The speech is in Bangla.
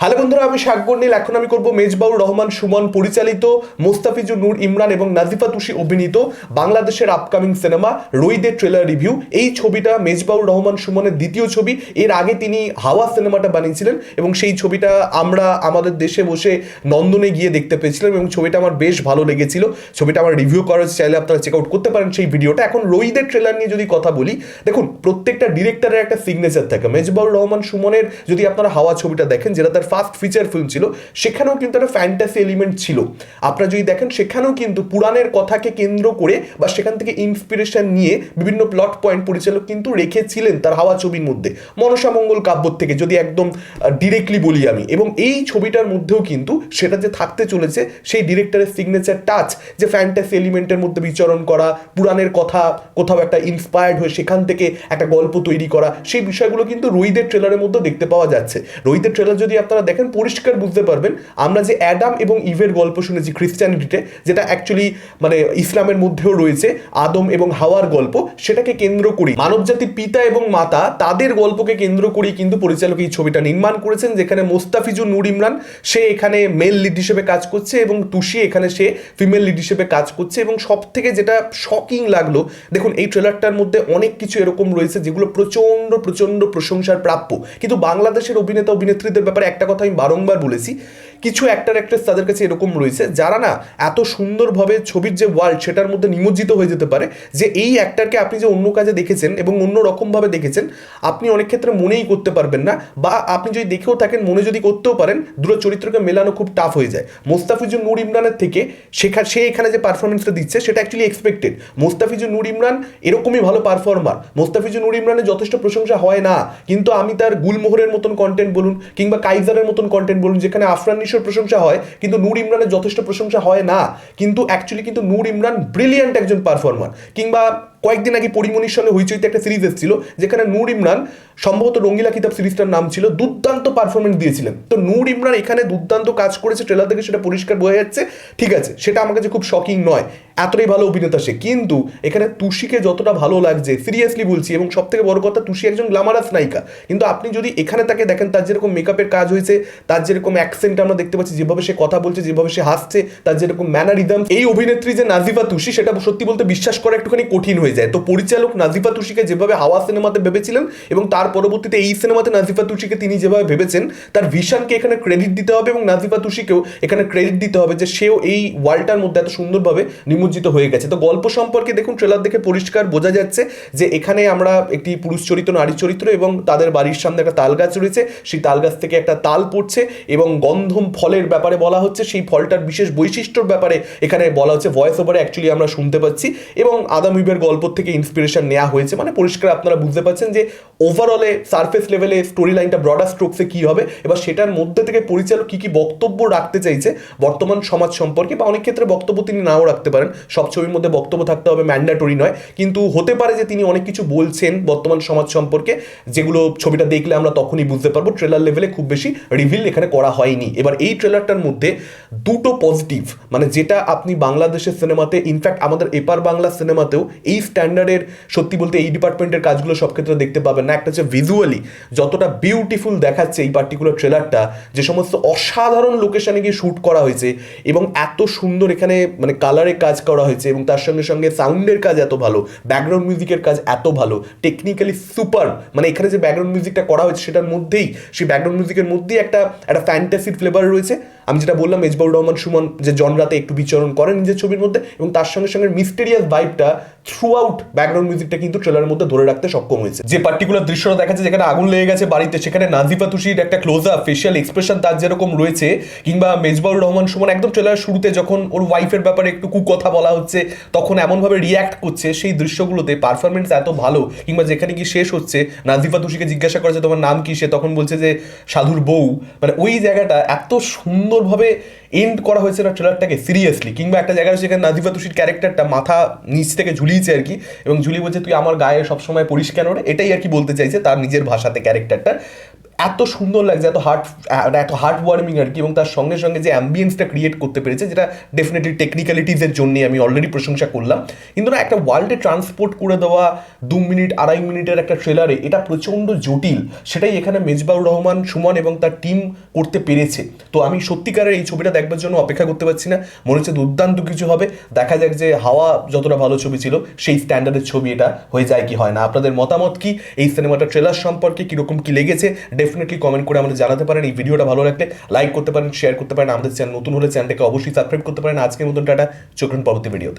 হ্যালো বন্ধুরা, আমি শাকবর নীল। এখন আমি করব মেজবাউর রহমান সুমন, পরিচালিত, মোস্তাফিজুর নূর ইমরান এবং নাজিফা তুষি অভিনীত বাংলাদেশের আপকামিং সিনেমা রইদের ট্রেলার রিভিউ এই ছবিটা মেজবাউর রহমান সুমনের দ্বিতীয় ছবি। এর আগে তিনি হাওয়া সিনেমাটা বানিয়েছিলেন এবং সেই ছবিটা আমরা আমাদের দেশে বসে নন্দনে গিয়ে দেখতে পেয়েছিলাম এবং ছবিটা আমার বেশ ভালো লেগেছিল। ছবিটা আমার রিভিউ করার চাইলে আপনারা চেক আউট করতে পারেন সেই ভিডিওটা। এখন রইদের ট্রেলার নিয়ে যদি কথা বলি, দেখুন, প্রত্যেকটা ডিরেক্টরের একটা সিগনেচার থাকে। মেজবাউর রহমান সুমনের যদি আপনারা হাওয়া ছবিটা দেখেন, যেটা তার ফার্স্ট ফিচার ফিল্ম ছিল, সেখানেও কিন্তু একটা ফ্যান্টাসি এলিমেন্ট ছিল। আপনারা যদি দেখেন, সেখানেও কিন্তু পুরাণের কথাকে কেন্দ্র করে বা সেখান থেকে ইন্সপিরেশন নিয়ে বিভিন্ন প্লট পয়েন্ট পরিচালক কিন্তু রেখেছিলেন তার হাওয়া ছবির মধ্যে। মনসামঙ্গল কাব্য থেকে যদি একদম ডিরেক্টলি বলি আমি। এবং এই ছবিটার মধ্যেও কিন্তু সেটা যে থাকতে চলেছে, সেই ডিরেক্টরের সিগনেচার টাচ যে ফ্যান্টাসি এলিমেন্টের মধ্যে বিচরণ করা, পুরাণের কথা কোথাও একটা ইন্সপায়ার্ড হয়ে সেখান থেকে একটা গল্প তৈরি করা, সেই বিষয়গুলো কিন্তু রোহিতের ট্রেলারের মধ্যে দেখতে পাওয়া যাচ্ছে। রোহিতের ট্রেলার যদি আপনারা দেখেন পরিষ্কার বুঝতে পারবেন। আমরা যে অ্যাডাম এবং ইভের গল্প শুনেছি খ্রিস্টানিটিতে যেটা অ্যাকচুয়ালি মানে ইসলামের মধ্যেও রয়েছে, আদম এবং হাওয়ার গল্প, সেটাকে কেন্দ্র করি মানবজাতির পিতা এবং মাতা তাদের গল্পকে কেন্দ্র করেই কিন্তু পরিচালক এই ছবিটা নির্মাণ করেছেন, যেখানে মোস্তাফিজুর নূর ইমরান, সে এখানে মেল লিড হিসেবে কাজ করছে এবং তুষি এখানে সে ফিমেল লিড হিসেবে কাজ করছে এবং সব থেকে যেটা শকিং লাগল, দেখুন এই ট্রেলারটার মধ্যে অনেক কিছু এরকম রয়েছে যেগুলো প্রচণ্ড প্রচণ্ড প্রশংসার প্রাপ্য। কিন্তু বাংলাদেশের অভিনেতা, অভিনেত্রীদের ব্যাপারে একটা কথা আমি বারংবার বলেছি, কিছু অ্যাক্টার অ্যাক্ট্রেস তাদের কাছে এরকম রয়েছে যারা না এত সুন্দরভাবে ছবির যে ওয়ার্ল্ড সেটার মধ্যে নিমজ্জিত হয়ে যেতে পারে যে এই অ্যাক্টারকে আপনি যে অন্য কাজে দেখেছেন এবং অন্য রকমভাবে দেখেছেন, আপনি অনেক ক্ষেত্রে মনেই করতে পারবেন না বা আপনি যদি দেখেও থাকেন, মনে যদি করতেও পারেন, দুটো চরিত্রকে মেলানো খুব টাফ হয়ে যায়। মোস্তাফিজুর নূর ইমরানের থেকে শেখা সে এখানে যে পারফরমেন্সটা দিচ্ছে, সেটা অ্যাকচুয়ালি এক্সপেক্টেড মোস্তাফিজুর নূর ইমরান এরকমই ভালো পারফর্মার মোস্তাফিজুর নূর ইমরানের যথেষ্ট প্রশংসা হয় না, কিন্তু আমি তার গুলমোহরের মতন কন্টেন্ট বলুন কিংবা কাইজারের মতন কন্টেন্ট বলুন, যেখানে আফরান নিশোর প্রশংসা হয়, কিন্তু নূর ইমরানের যথেষ্ট প্রশংসা হয় না। কিন্তু অ্যাকচুয়ালি কিন্তু নূর ইমরান ব্রিলিয়ান্ট একজন পারফর্মার কিংবা কয়েকদিন আগে পরিমণির সঙ্গে হইচইতে একটা সিরিজ এসেছিল, যেখানে নূর ইমরান সম্ভবত রঙ্গিলা কিতাব সিরিজটার নাম ছিল, দুর্দান্ত পারফরমেন্স দিয়েছিলেন। তো নূর ইমরান এখানে দুর্দান্ত কাজ করেছে ট্রেলার থেকে সেটা পরিষ্কার বোঝা যাচ্ছে। ঠিক আছে, সেটা আমার কাছে খুব শকিং নয়, এতটাই ভালো অভিনেতা সে। কিন্তু এখানে তুষিকে যতটা ভালো লাগছে সিরিয়াসলি বলছি, এবং সব থেকে বড় কথা, তুষি একজন গ্লামারাস নায়িকা। কিন্তু আপনি যদি এখানে তাকে দেখেন, তার যেরকম মেকআপের কাজ হয়েছে, তার যেরকম অ্যাকসেন্ট আমরা দেখতে পাচ্ছি, যেভাবে সে কথা বলছে, যেভাবে সে হাসছে, তার যেরকম ম্যানারিদম এই অভিনেত্রী যে নাজিফা তুষি, সেটা সত্যি বলতে বিশ্বাস করা একটুখানি কঠিন হয়ে যায়। তো পরিচালক নাজিফা তুষিকে যেভাবে হাওয়া সিনেমাতে ভেবেছিলেন এবং তার পরবর্তীতে এই সিনেমাতে নাজিফা তুষিকে তিনি যেভাবে ভেবেছেন, তার ভিশনকে এখানে ক্রেডিট দিতে হবে এবং নাজিফা তুষিকেও এখানে ক্রেডিট দিতে হবে যে সেও এই ওয়ার্ল্ডটার মধ্যে এত সুন্দরভাবে নিমজ্জিত হয়ে গেছে। তো গল্প সম্পর্কে দেখুন ট্রেলার দেখে পরিষ্কার বোঝা যাচ্ছে যে এখানে আমরা একটি পুরুষ চরিত্র, নারী চরিত্র এবং তাদের বাড়ির সামনে একটা তাল গাছ রয়েছে। সেই তাল গাছ থেকে একটা তাল পড়ছে এবং গন্ধম ফলের ব্যাপারে বলা হচ্ছে, সেই ফলটার বিশেষ বৈশিষ্ট্যর ব্যাপারে এখানে বলা হচ্ছে ভয়েস ওভারে অ্যাকচুয়ালি আমরা শুনতে পাচ্ছি এবং আদাম ইবের গল্প থেকে ইন্সপিরেশন নেওয়া হয়েছে। মানে পরিষ্কার আপনারা বুঝতে পারছেন যে ওভারঅলে সারফেস লেভেলে স্টোরি লাইনটা ব্রডার স্ট্রোকসে কী হবে, এবার সেটার মধ্যে থেকে পরিচালক কী কী বক্তব্য রাখতে চাইছে, বর্তমান সমাজ সম্পর্কে বা অনেক ক্ষেত্রে বক্তব্য তিনি নাও রাখতে পারেন। সব ছবির মধ্যে বক্তব্য থাকতে হবে ম্যান্ডাটরি নয়। কিন্তু হতে পারে যে তিনি অনেক কিছু বলছেন বর্তমান সমাজ সম্পর্কে, যেগুলো ছবিটা দেখলে আমরা তখনই বুঝতে পারব। ট্রেলার লেভেলে খুব বেশি রিভিল এখানে করা হয়নি। এবার এই ট্রেলারটার মধ্যে দুটো পজিটিভ মানে যেটা আপনি বাংলাদেশের সিনেমাতে ইনফ্যাক্ট আমাদের এপার বাংলা সিনেমাতেও এই স্ট্যান্ডার্ডের সত্যি বলতে এই ডিপার্টমেন্টের কাজগুলো সব ক্ষেত্রে দেখতে পাবেন না। একটা হচ্ছে ভিজুয়ালি যতটা বিউটিফুল দেখাচ্ছে এই পার্টিকুলার ট্রেলারটা যে সমস্ত অসাধারণ লোকেশনে গিয়ে শ্যুট করা হয়েছে এবং এত সুন্দর এখানে মানে কালারে কাজ করা হয়েছে এবং তার সঙ্গে সঙ্গে সাউন্ডের কাজ এত ভালো ব্যাকগ্রাউন্ড মিউজিকের কাজ এত ভালো টেকনিক্যালি সুপার মানে এখানে যে ব্যাকগ্রাউন্ড মিউজিকটা করা হয়েছে সেটার মধ্যেই, সেই ব্যাকগ্রাউন্ড মিউজিকের মধ্যেই একটা একটা ফ্যান্টাসির ফ্লেভার রয়েছে। আমি যেটা বললাম মেজবাউর রহমান সুমন যে জনরাতে একটু বিচরণ করেন নিজের ছবির মধ্যে এবং তার সঙ্গে সঙ্গে মিস্টেরিয়াস ভাইবটা থ্রু আউট ব্যাকগ্রাউন্ড মিউজিকটা কিন্তু ট্রেলারের মধ্যে ধরে রাখতে সক্ষম হয়েছে। যে পার্টিকুলার দৃশ্যটা দেখাচ্ছে, যেখানে আগুন লেগে গেছে বাড়িতে, সেখানে নাজিফা তুষির একটা ক্লোজ আপ ফেশিয়াল এক্সপ্রেশন তার যেরকম রয়েছে, কিংবা মেজবাউর রহমান সুমন একদম ট্রেলার শুরুতে যখন ওর ওয়াইফের ব্যাপারে একটু কুকথা বলা হচ্ছে, তখন এমনভাবে রিয়াক্ট করছে, সেই দৃশ্যগুলোতে পারফরমেন্স এত ভালো, কিংবা যেখানে কি শেষ হচ্ছে, নাজিফা তুষিকে জিজ্ঞাসা করেছে তোমার নাম কি? সে তখন বলছে যে সাধুর বউ। মানে ওই জায়গাটা এত সুন্দরভাবে এন্ড করা হয়েছে না ট্রেলারটাকে সিরিয়াসলি কিংবা একটা জায়গায় সেখানে নাজিফা তুষির ক্যারেক্টারটা মাথা নিচ থেকে ঝুলিয়েছে আর কি, এবং ঝুলিয়ে বলছে, তুই আমার গায়ে সবসময় পরিষ্কার ওরে এটাই আর কি বলতে চাইছে তার নিজের ভাষাতে ক্যারেক্টারটা এত সুন্দর লাগছে, এত হার্ট এত হার্ট ওয়ার্মিং আর কি, এবং তার সঙ্গে সঙ্গে যে অ্যাম্বিয়েন্সটা ক্রিয়েট করতে পেরেছে, যেটা ডেফিনেটলি টেকনিক্যালিটিসের জন্যই আমি অলরেডি প্রশংসা করলাম। কিন্তু না, একটা ওয়ার্ল্ডে ট্রান্সপোর্ট করে দেওয়া দু মিনিট, আড়াই মিনিটের একটা ট্রেলারে এটা প্রচণ্ড জটিল। সেটাই এখানে মেজবাউর রহমান, সুমন এবং তার টিম করতে পেরেছে। তো আমি সত্যিকারের এই ছবিটা দেখবার জন্য অপেক্ষা করতে পারছি না। মনে হচ্ছে দুর্দান্ত কিছু হবে। দেখা যাক যে হাওয়া যতটা ভালো ছবি ছিল, সেই স্ট্যান্ডার্ডের ছবি এটা হয়ে যায় কি হয় না। আপনাদের মতামত কি? এই সিনেমাটা ট্রেলার সম্পর্কে কীরকম কী লেগেছে? ডেফিনেটলি কমেন্ট করে আমাদের জানাতে পারেন। এই ভিডিওটা ভালো লাগলে লাইক করতে পারেন শেয়ার করতে পারেন। আমাদের চ্যানেল নতুন হলে চ্যানেলটাকে অবশ্যই সাবস্ক্রাইব করতে পারেন। আজকের মতন টাটা, চোখ পরবর্তী ভিডিওতে